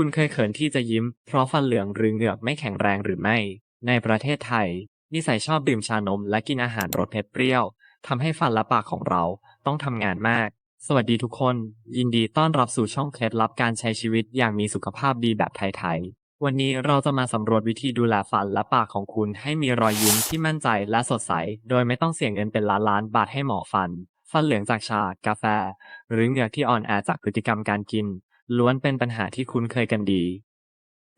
คุณเคยเขินที่จะยิ้ม เพราะฟันเหลืองหรือเหงือกไม่แข็งแรงหรือไม่ ในประเทศไทย นิสัยชอบดื่มชานมและกินอาหารรสเผ็ดเปรี้ยวทำให้ฟันและปากของเราต้องทำงานมาก สวัสดีทุกคน ยินดีต้อนรับสู่ช่องเคล็ดลับการใช้ชีวิตอย่างมีสุขภาพดีแบบไทยๆ วันนี้เราจะมาสำรวจวิธีดูแลฟันและปากของคุณให้มีรอยยิ้มที่มั่นใจและสดใส โดยไม่ต้องเสี่ยงเงินเป็นล้านล้านๆบาทให้หมอฟัน ฟันเหลืองจากชา กาแฟ หรือเหงือกที่อ่อนแอจากพฤติกรรมการกิน ล้วนเป็นปัญหาที่คุ้นเคยกันดี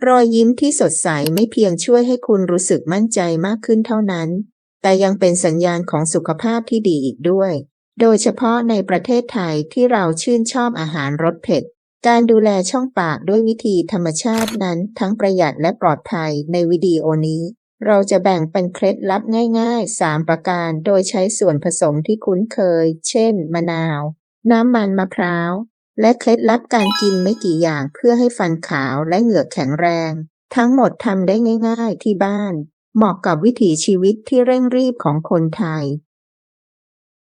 รอยยิ้มที่สดใสไม่เพียงช่วยให้คุณรู้สึกมั่นใจมากขึ้นเท่านั้น แต่ยังเป็นสัญญาณของสุขภาพที่ดีอีกด้วย โดยเฉพาะในประเทศไทยที่เราชื่นชอบอาหารรสเผ็ด การดูแลช่องปากด้วยวิธีธรรมชาตินั้นทั้งประหยัดและปลอดภัยในวิดีโอนี้ เราจะแบ่งเป็นเคล็ดลับง่ายๆ 3 ประการ โดยใช้ส่วนผสมที่คุ้นเคย เช่น มะนาว น้ำมันมะพร้าว และเคล็ดลับการกินไม่กี่อย่างเพื่อให้ฟันขาวและเหงือกแข็งแรง ทั้งหมดทำได้ง่ายๆที่บ้าน เหมาะกับวิถีชีวิตที่เร่งรีบของคนไทย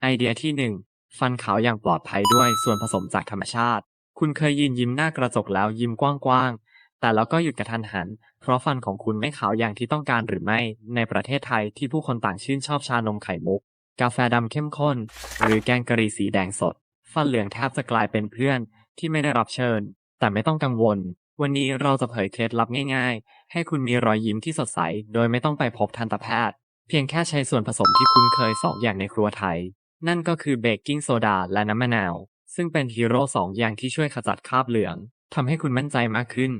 ไอเดียที่ 1 ฟันขาวอย่างปลอดภัยด้วยส่วนผสมจากธรรมชาติ คุณเคยยืนยิ้มหน้ากระจกแล้วยิ้มกว้างๆ แต่แล้วก็หยุดกระทันหัน เพราะฟันของคุณไม่ขาวอย่างที่ต้องการหรือไม่ ในประเทศไทยที่ผู้คนต่างชื่นชอบชานมไข่มุก กาแฟดำเข้มข้น หรือแกงกะหรี่สีแดงสด ฟันเหลืองแทบจะกลายเป็นเพื่อนที่ไม่ได้รับเชิญ แต่ไม่ต้องกังวล วันนี้เราจะเผยเคล็ดลับง่ายๆ ให้คุณมีรอยยิ้มที่สดใส โดยไม่ต้องไปพบทันตแพทย์ เพียงแค่ใช้ส่วนผสมที่คุ้นเคยสองอย่างในครัวไทย นั่นก็คือเบกกิ้งโซดาและน้ำมะนาว ซึ่งเป็นฮีโร่สองอย่างที่ช่วยขจัดคราบเหลืองทำให้คุณมั่นใจมากขึ้น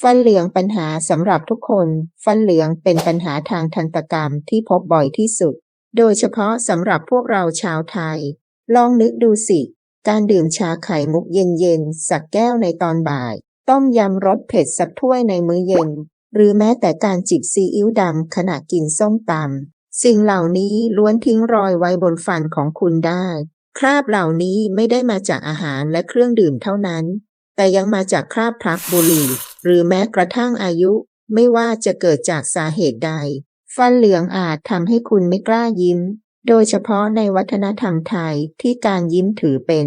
ฟันเหลืองปัญหาสำหรับทุกคน ฟันเหลืองเป็นปัญหาทางทันตกรรมที่พบบ่อยที่สุด โดยเฉพาะสำหรับพวกเราชาวไทย ลองนึกดูสิ การดื่มชาไข่มุกเย็นๆ สักแก้วในตอนบ่าย ต้มยำรสเผ็ดสักถ้วยในมื้อเย็น หรือแม้แต่การจิบซีอิ๊วดำขณะกินส้มตำสิ่งเหล่านี้ล้วนทิ้งรอยไว้บนฟันของคุณได้ คราบเหล่านี้ไม่ได้มาจากอาหารและเครื่องดื่มเท่านั้น แต่ยังมาจากคราบพลักบุหรี่ หรือแม้กระทั่งอายุ ไม่ว่าจะเกิดจากสาเหตุใด ฟันเหลืองอาจทำให้คุณไม่กล้ายิ้ม โดยเฉพาะในวัฒนธรรมไทยที่การยิ้มถือเป็น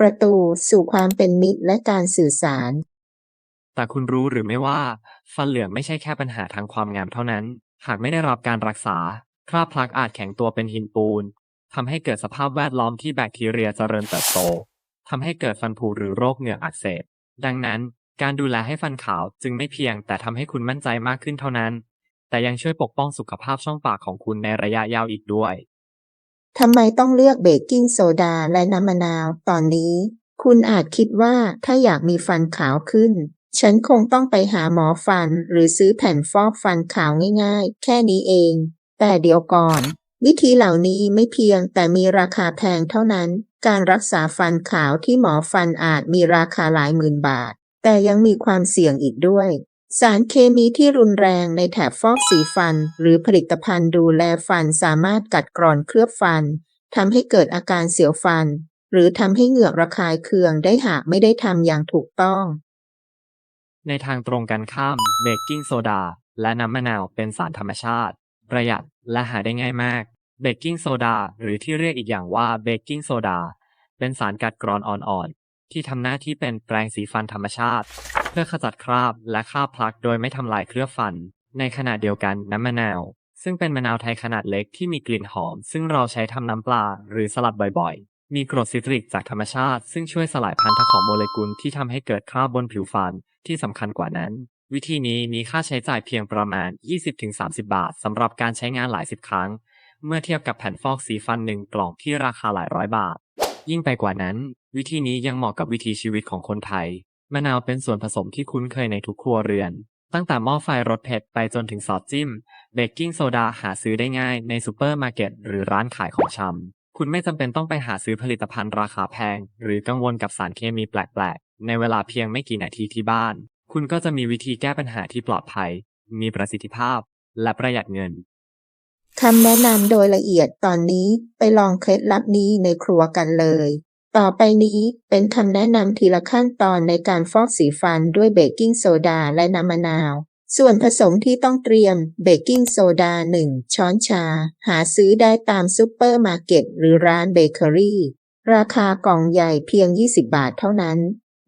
ประตูสู่ความเป็นมิตรและการสื่อสาร แต่คุณรู้หรือไม่ว่า ฟันเหลืองไม่ใช่แค่ปัญหาทางความงามเท่านั้น หากไม่ได้รับการรักษา คราบพลักอาจแข็งตัวเป็นหินปูนทำให้เกิดสภาพแวดล้อมที่แบคทีเรียเจริญเติบโตทำให้เกิดฟันผุหรือโรคเหงือกอักเสบ ดังนั้น การดูแลให้ฟันขาวจึงไม่เพียงแต่ทำให้คุณมั่นใจมากขึ้นเท่านั้น แต่ยังช่วยปกป้องสุขภาพช่องปากของคุณในระยะยาวอีกด้วย ทำไมต้องเลือกเบกกิ้งโซดาและน้ำมะนาวตอนนี้ คุณอาจคิดว่าถ้าอยากมีฟันขาวขึ้น ฉันคงต้องไปหาหมอฟันหรือซื้อแผ่นฟอกฟันขาวง่ายๆ แค่นี้เอง แต่เดี๋ยวก่อน วิธีเหล่านี้ไม่เพียงแต่มีราคาแพงเท่านั้น การรักษาฟันขาวที่หมอฟันอาจมีราคาหลายหมื่นบาท แต่ยังมีความเสี่ยงอีกด้วย สารเคมีที่รุนแรงในแถบฟอกสีฟัน หรือผลิตภัณฑ์ดูแลฟันสามารถกัดกร่อนเคลือบฟันทำให้เกิดอาการเสียวฟัน หรือทำให้เหงือกระคายเคืองได้หากไม่ได้ทำอย่างถูกต้อง ในทางตรงกันข้ามเบกกิ้งโซดาและน้ำมะนาวเป็นสารธรรมชาติ ประหยัดและหาได้ง่ายมากเบกกิ้งโซดาหรือที่เรียกอีกอย่างว่าเบกกิ้งโซดาเป็นสารกัดกร่อนอ่อนๆที่ทำหน้าที่เป็นแปรงสีฟันธรรมชาติ พื่อขจัดคราบและคราบพลักโดยไม่ทำลายเคลือบฟัน ในขณะเดียวกันน้ำมะนาว ซึ่งเป็นมะนาวไทยขนาดเล็กที่มีกลิ่นหอม ซึ่งเราใช้ทำน้ำปลาหรือสลัดบ่อยๆ มีกรดซิตริกจากธรรมชาติ ซึ่งช่วยสลายพันธะของโมเลกุลที่ทำให้เกิดคราบบนผิวฟันที่สำคัญกว่านั้น วิธีนี้มีค่าใช้จ่ายเพียงประมาณ 20-30 บาทสำหรับการใช้งานหลายสิบครั้ง เมื่อเทียบกับแผ่นฟอกสีฟันหนึ่งกล่องที่ราคาหลายร้อยบาทยิ่งไปกว่านั้น วิธีนี้ยังเหมาะกับวิถีชีวิตของคนไทย มะนาวเป็นส่วนผสมที่คุ้นเคยในทุกครัวเรือน ตั้งแต่หม้อไฟรสเผ็ดไปจนถึงซอสจิ้ม เบกกิ้งโซดาหาซื้อได้ง่ายในซูเปอร์มาร์เก็ตหรือร้านขายของชำ คุณไม่จำเป็นต้องไปหาซื้อผลิตภัณฑ์ราคาแพง หรือกังวลกับสารเคมีแปลกๆ ในเวลาเพียงไม่กี่นาทีที่บ้าน คุณก็จะมีวิธีแก้ปัญหาที่ปลอดภัย มีประสิทธิภาพ และประหยัดเงินคำแนะนำโดยละเอียดตอนนี้ไปลองเคล็ดลับนี้ในครัวกันเลย ต่อไปนี้เป็นคำแนะนำทีละขั้นตอนในการฟอกสีฟันด้วยเบกกิ้งโซดาและน้ำมะนาว ส่วนผสมที่ต้องเตรียมเบกกิ้งโซดา 1 ช้อนชา หาซื้อได้ตามซูเปอร์มาร์เก็ตหรือร้านเบเกอรี่ ราคากล่องใหญ่เพียง 20 บาทเท่านั้น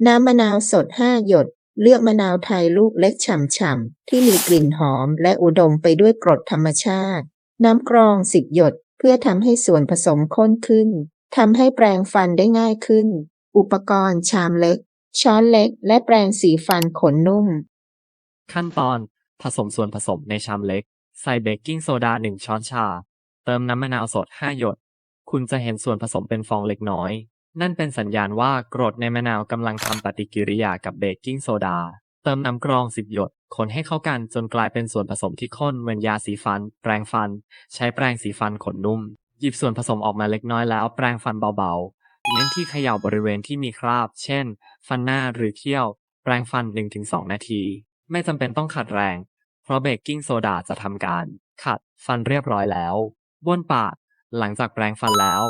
น้ำมะนาวสด 5 หยด เลือกมะนาวไทยลูกเล็กฉ่ำๆ ที่มีกลิ่นหอมและอุดมไปด้วยกรดธรรมชาติ น้ำกรองสิบหยด เพื่อทำให้ส่วนผสมข้นขึ้น ทำให้แปรงฟันได้ง่ายขึ้น อุปกรณ์ ชามเล็ก ช้อนเล็ก และแปรงสีฟันขนนุ่ม ขั้นตอน ผสมส่วนผสมในชามเล็ก ใส่เบกกิ้งโซดา 1 ช้อนชา เติมน้ำมะนาวสด 5 หยด คุณจะเห็นส่วนผสมเป็นฟองเล็กน้อย นั่นเป็นสัญญาณว่ากรดในมะนาวกำลังทำปฏิกิริยากับเบกกิ้งโซดา เติมน้ำกรอง 10 หยด คนให้เข้ากันจนกลายเป็นส่วนผสมที่ข้นเหมือนยาสีฟัน แปรงฟัน ใช้แปรงสีฟันขนนุ่ม หยิบส่วนผสมออกมาเล็กน้อยแล้วแปรงฟันเบาๆ เน้นที่เขย่าบริเวณที่มีคราบ เช่น ฟันหน้าหรือเขี้ยว แปรงฟัน 1-2 นาที ไม่จำเป็นต้องขัดแรง เพราะเบกกิ้งโซดาจะทำการ ขัดฟันเรียบร้อยแล้วบ้วนปาก หลังจากแปรงฟันแล้ว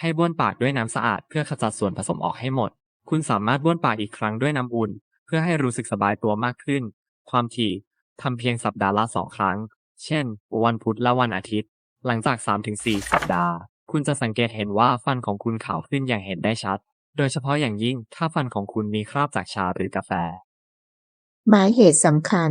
ให้บ้วนปากด้วยน้ำสะอาดเพื่อขจัดส่วนผสมออกให้หมด คุณสามารถบ้วนปากอีกครั้งด้วยน้ำอุ่น เพื่อให้รู้สึกสบายตัวมากขึ้น ความถี่ทำเพียงสัปดาห์ละสองครั้ง เช่น วันพุธและวันอาทิตย์ หลังจาก 3-4 สัปดาห์ คุณจะสังเกตเห็นว่าฟันของคุณขาวขึ้นอย่างเห็นได้ชัด โดยเฉพาะอย่างยิ่งถ้าฟันของคุณมีคราบจากชาหรือกาแฟ หมายเหตุสำคัญ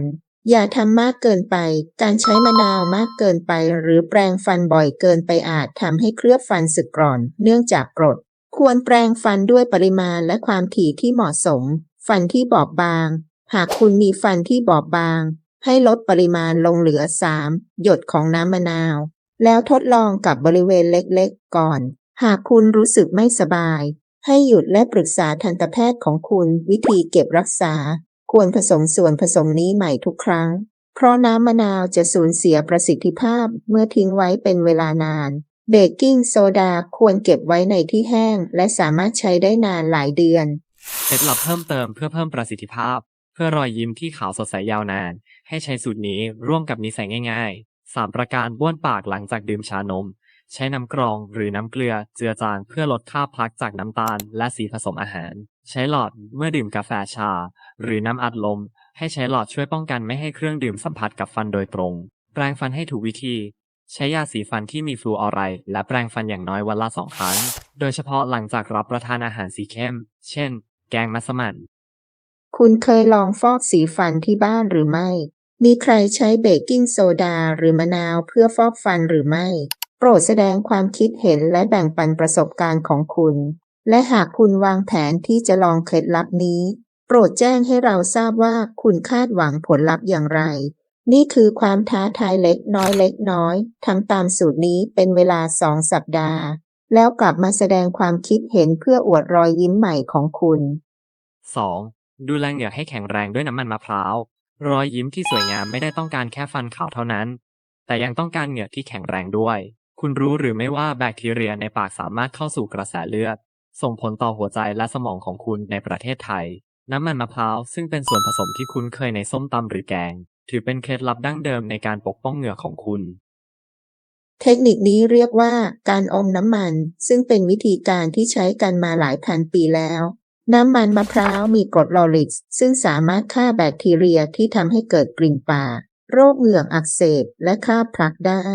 อย่าทำมากเกินไป การใช้มะนาวมากเกินไป หรือแปรงฟันบ่อยเกินไปอาจทำให้เคลือบฟันสึกกร่อน เนื่องจากกรด ควรแปรงฟันด้วยปริมาณและความถี่ที่เหมาะสม ฟันที่บอบบาง หากคุณมีฟันที่บอบบาง ให้ลดปริมาณลงเหลือ 3 หยดของน้ำมะนาว แล้วทดลองกับบริเวณเล็กๆ ก่อน หากคุณรู้สึกไม่สบาย ให้หยุดและปรึกษาทันตแพทย์ของคุณวิธีเก็บรักษา ควรผสมส่วนผสมนี้ใหม่ทุกครั้ง เพราะน้ำมะนาวจะสูญเสียประสิทธิภาพเมื่อทิ้งไว้เป็นเวลานานเบกกิ้งโซดาควรเก็บไว้ในที่แห้ง และสามารถใช้ได้นานหลายเดือน เคล็ดลับเพิ่มเติมเพื่อเพิ่มประสิทธิภาพ เพื่อรอยยิ้มที่ขาวสดใสยาวนาน ให้ใช้สูตรนี้ร่วมกับนิสัยง่าย 3 ประการบ้วนปากหลังจากดื่มชานม ใช้น้ำกรองหรือน้ำเกลือเจือจางเพื่อลดค่าพักจากน้ำตาลและสีผสมอาหาร ใช้หลอดเมื่อดื่มกาแฟชา หรือน้ำอัดลม ให้ใช้หลอดช่วยป้องกันไม่ให้เครื่องดื่มสัมผัสกับฟันโดยตรง แปรงฟันให้ถูกวิธี ใช้ยาสีฟันที่มีฟลูออไรด์และแปรงฟันอย่างน้อยวันละสองครั้ง โดยเฉพาะหลังจากรับประทานอาหารสีเข้ม เช่น แกงมัสมั่นคุณเคยลองฟอกสีฟันที่บ้านหรือไม่ มีใครใช้เบกกิ้งโซดาหรือมะนาวเพื่อฟอกฟันหรือไม่ โปรดแสดงความคิดเห็นและแบ่งปันประสบการณ์ของคุณ และหากคุณวางแผนที่จะลองเคล็ดลับนี้ โปรดแจ้งให้เราทราบว่าคุณคาดหวังผลลัพธ์อย่างไร นี่คือความท้าทายเล็กน้อยเล็กน้อยทำตามสูตรนี้เป็นเวลาสองสัปดาห์ แล้วกลับมาแสดงความคิดเห็นเพื่ออวดรอยยิ้มใหม่ของคุณ 2. ดูแลเหงือให้แข็งแรงด้วยน้ำมันมะพร้าว รอยยิ้มที่สวยงามไม่ได้ต้องการแค่ฟันขาวเท่านั้น แต่ยังต้องการเหงือกที่แข็งแรงด้วย คุณรู้หรือไม่ว่าแบคทีเรียในปากสามารถเข้าสู่กระแสเลือด ส่งผลต่อหัวใจและสมองของคุณในประเทศไทย น้ำมันมะพร้าวซึ่งเป็นส่วนผสมที่คุ้นเคยในส้มตำหรือแกง ถือเป็นเคล็ดลับดั้งเดิมในการปกป้องเหงือกของคุณ เทคนิคนี้เรียกว่าการอมน้ำมัน ซึ่งเป็นวิธีการที่ใช้กันมาหลายพันปีแล้ว น้ำมันมะพร้าวมีกรดลอริกซึ่งสามารถฆ่าแบคทีเรียที่ทำให้เกิดกลิ่นปากโรคเหงือกอักเสบและฆ่าพลักได้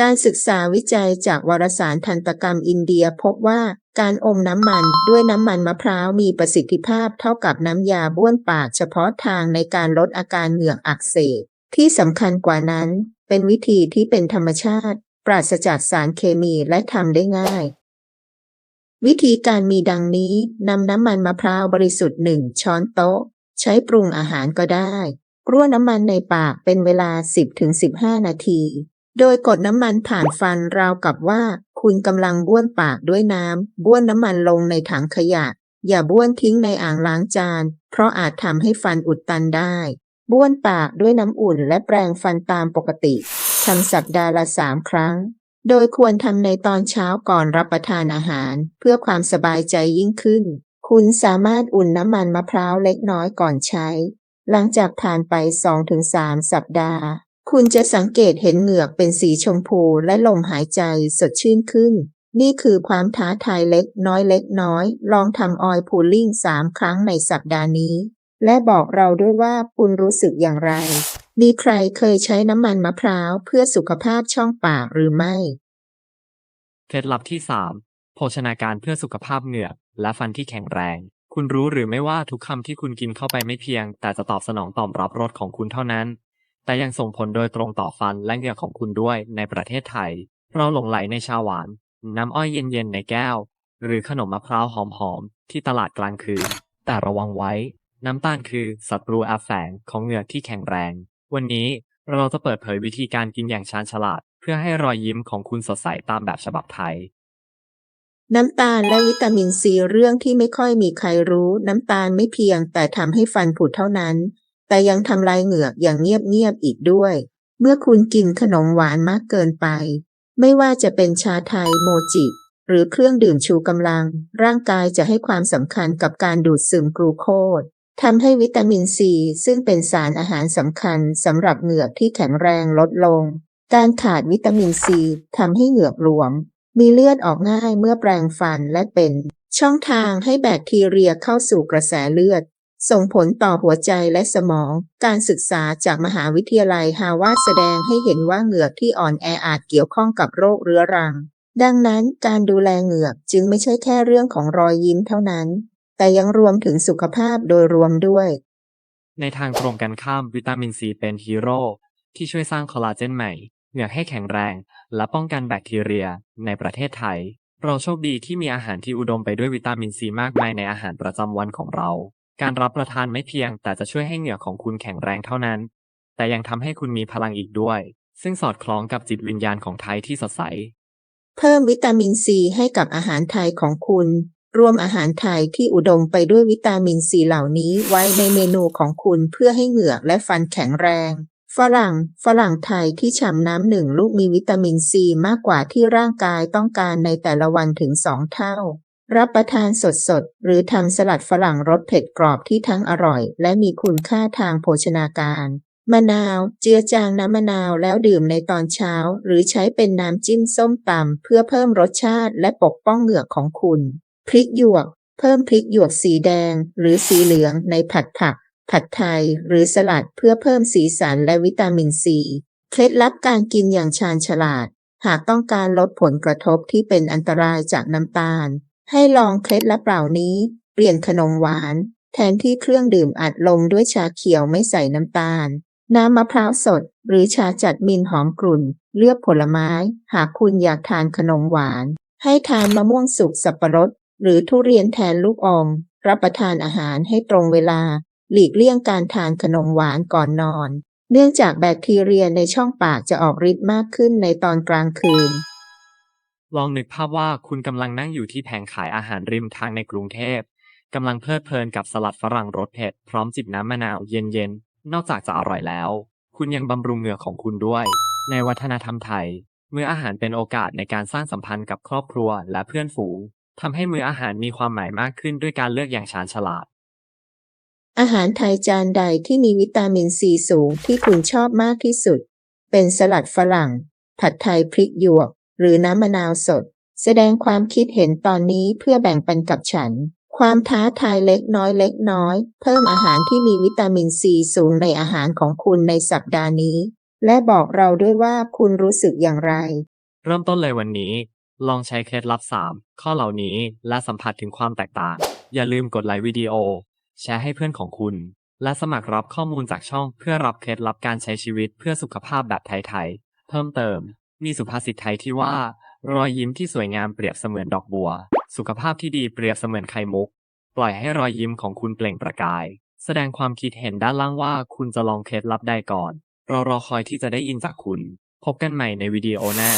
การศึกษาวิจัยจากวารสารทันตกรรมอินเดียพบว่าการอมน้ำมันด้วยน้ำมันมะพร้าวมีประสิทธิภาพเท่ากับน้ำยาบ้วนปากเฉพาะทางในการลดอาการเหงือกอักเสบ ที่สำคัญกว่านั้น เป็นวิธีที่เป็นธรรมชาติ ปราศจากสารเคมีและทำได้ง่าย วิธีการมีดังนี้นำน้ำมันมะพร้าวบริสุทธิ์หนึ่งช้อนโต๊ะ ใช้ปรุงอาหารก็ได้กลั้วน้ำมันในปากเป็นเวลา 10-15 นาที โดยกดน้ำมันผ่านฟันราวกับว่า คุณกำลังบ้วนปากด้วยน้ำบ้วนน้ำมันลงในถังขยะ อย่าบ้วนทิ้งในอ่างล้างจาน เพราะอาจทำให้ฟันอุดตันได้ บ้วนปากด้วยน้ำอุ่นและแปรงฟันตามปกติทำสัปดาห์ละสามครั้ง โดยควรทำในตอนเช้าก่อนรับประทานอาหาร เพื่อความสบายใจยิ่งขึ้น คุณสามารถอุ่นน้ำมันมะพร้าวเล็กน้อยก่อนใช้ หลังจากผ่านไป 2-3 สัปดาห์ คุณจะสังเกตเห็นเหงือกเป็นสีชมพูและลมหายใจสดชื่นขึ้น นี่คือความท้าทายเล็กน้อยเล็กน้อย ลองทำออยล์พูลลิ่ง3 ครั้งในสัปดาห์นี้ และบอกเราด้วยว่าคุณรู้สึกอย่างไร มีใครเคยใช้น้ำมันมะพร้าวเพื่อสุขภาพช่องปากหรือไม่ เคล็ดลับที่ 3 โภชนาการเพื่อสุขภาพเหงือก และฟันที่แข็งแรง คุณรู้หรือไม่ว่าทุกคำที่คุณกินเข้าไปไม่เพียง แต่จะตอบสนองตอบรับรสของคุณเท่านั้น แต่ยังส่งผลโดยตรงต่อฟันและเหงือกของคุณด้วยในประเทศไทย เราหลงไหลในชาหวาน น้ำอ้อยเย็นๆในแก้ว หรือขนมมะพร้าวหอมๆที่ตลาดกลางคืนแต่ระวังไว้ น้ำตาลคือศัตรูอาแฝงของเหงือกที่แข็งแรง วันนี้เราจะเปิดเผยวิธีการกินอย่างชาญฉลาด เพื่อให้รอยยิ้มของคุณสดใสตามแบบฉบับไทย น้ำตาลและวิตามินซีเรื่องที่ไม่ค่อยมีใครรู้ น้ำตาลไม่เพียงแต่ทำให้ฟันผุเท่านั้น แต่ยังทำลายเหงือกอย่างเงียบๆอีกด้วย เมื่อคุณกินขนมหวานมากเกินไป ไม่ว่าจะเป็นชาไทยโมจิ หรือเครื่องดื่มชูกำลัง ร่างกายจะให้ความสำคัญกับการดูดซึมกลูโคส ทำให้วิตามินซีซึ่งเป็นสารอาหารสำคัญสำหรับเหงือกที่แข็งแรงลดลง การขาดวิตามินซีทำให้เหงือกรวม มีเลือดออกง่ายเมื่อแปรงฟันและเป็น ช่องทางให้แบคทีเรียเข้าสู่กระแสเลือด ส่งผลต่อหัวใจและสมอง การศึกษาจากมหาวิทยาลัยฮาวาดแสดงให้เห็นว่าเหงือกที่อ่อนแออาจเกี่ยวข้องกับโรคเรื้อรัง ดังนั้นการดูแลเหงือกจึงไม่ใช่แค่เรื่องของรอยยิ้มเท่านั้น แต่ยังรวมถึงสุขภาพโดยรวมด้วย ในทางตรงกันข้ามวิตามินซีเป็นฮีโร่ที่ช่วยสร้างคอลลาเจนใหม่เหงือกให้แข็งแรง และป้องกันแบคทีเรียในประเทศไทย เราโชคดีที่มีอาหารที่อุดมไปด้วยวิตามินซีมากมายในอาหารประจำวันของเรา การรับประทานไม่เพียงแต่จะช่วยให้เหงือกของคุณแข็งแรงเท่านั้น แต่ยังทำให้คุณมีพลังอีกด้วย ซึ่งสอดคล้องกับจิตวิญญาณของไทยที่สดใส เพิ่มวิตามินซีให้กับอาหารไทยของคุณ รวมอาหารไทยที่อุดมไปด้วยวิตามินซีเหล่านี้ไว้ในเมนูของคุณเพื่อให้เหงือกและฟันแข็งแรง ฝรั่ง ฝรั่งไทยที่ฉ่ำน้ำหนึ่งลูกมีวิตามินซีมากกว่าที่ร่างกายต้องการในแต่ละวันถึงสองเท่า รับประทานสดๆ หรือทำสลัดฝรั่งรสเผ็ดกรอบที่ทั้งอร่อย และมีคุณค่าทางโภชนาการมะนาว เจือจางน้ำมะนาวแล้วดื่มในตอนเช้า หรือใช้เป็นน้ำจิ้มส้มตำเพื่อเพิ่มรสชาติและปกป้องเหงือกของคุณ พริกหยวก เพิ่มพริกหยวกสีแดง หรือสีเหลืองในผัดผัก ผัดไทย หรือสลัดเพื่อเพิ่มสีสันและวิตามินซี เคล็ดลับการกินอย่างชาญฉลาด หากต้องการลดผลกระทบที่เป็นอันตรายจากน้ำตาล ให้ลองเคล็ดลับเหล่านี้ เปลี่ยนขนมหวาน แทนที่เครื่องดื่มอัดลมด้วยชาเขียวไม่ใส่น้ำตาลน้ำมะพร้าวสด หรือชาจัดมินหอมกลุ่น เลือกผลไม้ หากคุณอยากทานขนมหวาน ให้ทานมะม่วงสุกสับปะรด หรือทุเรียนแทนลูกอม รับประทานอาหารให้ตรงเวลา หลีกเลี่ยงการทานขนมหวานก่อนนอน เนื่องจากแบคทีเรียในช่องปากจะออกฤทธิ์มากขึ้นในตอนกลางคืน ลองนึกภาพว่าคุณกำลังนั่งอยู่ที่แผงขายอาหารริมทางในกรุงเทพกำลังเพลิดเพลินกับสลัดฝรั่งรสเผ็ดพร้อมจิบน้ำมะนาวเย็นๆ นอกจากจะอร่อยแล้ว คุณยังบำรุงเหงือของคุณด้วย ในวัฒนธรรมไทย เมื้ออาหารเป็นโอกาสในการสร้างสัมพันธ์กับครอบครัวและเพื่อนฝูง ทำให้มื้ออาหารมีความหมายมากขึ้นด้วยการเลือกอย่างชาญฉลาด อาหารไทยจานใดที่มีวิตามินซีสูงที่คุณชอบมากที่สุด เป็นสลัดฝรั่ง ผัดไทยพริกหยวก หรือน้ำมะนาวสด แสดงความคิดเห็นตอนนี้เพื่อแบ่งปันกับฉัน ความท้าทายเล็กน้อยเล็กน้อย เพิ่มอาหารที่มีวิตามินซีสูงในอาหารของคุณในสัปดาห์นี้ และบอกเราด้วยว่าคุณรู้สึกอย่างไร เริ่มต้นเลยวันนี้ ลองใช้เคล็ดลับ 3 ข้อเหล่านี้และสัมผัสถึงความแตกต่าง อย่าลืมกดไลค์วิดีโอ แชร์ให้เพื่อนของคุณ และสมัครรับข้อมูลจากช่องเพื่อรับเคล็ดลับการใช้ชีวิตเพื่อสุขภาพแบบไทยๆ เพิ่มเติม มีสุภาษิตไทยที่ว่า รอยยิ้มที่สวยงามเปรียบเสมือนดอกบัว สุขภาพที่ดีเปรียบเสมือนไข่มุก ปล่อยให้รอยยิ้มของคุณเปล่งประกาย แสดงความคิดเห็นด้านล่างว่าคุณจะลองเคล็ดลับใดก่อน เรารอคอยที่จะได้ยินจากคุณ พบกันใหม่ในวิดีโอหน้า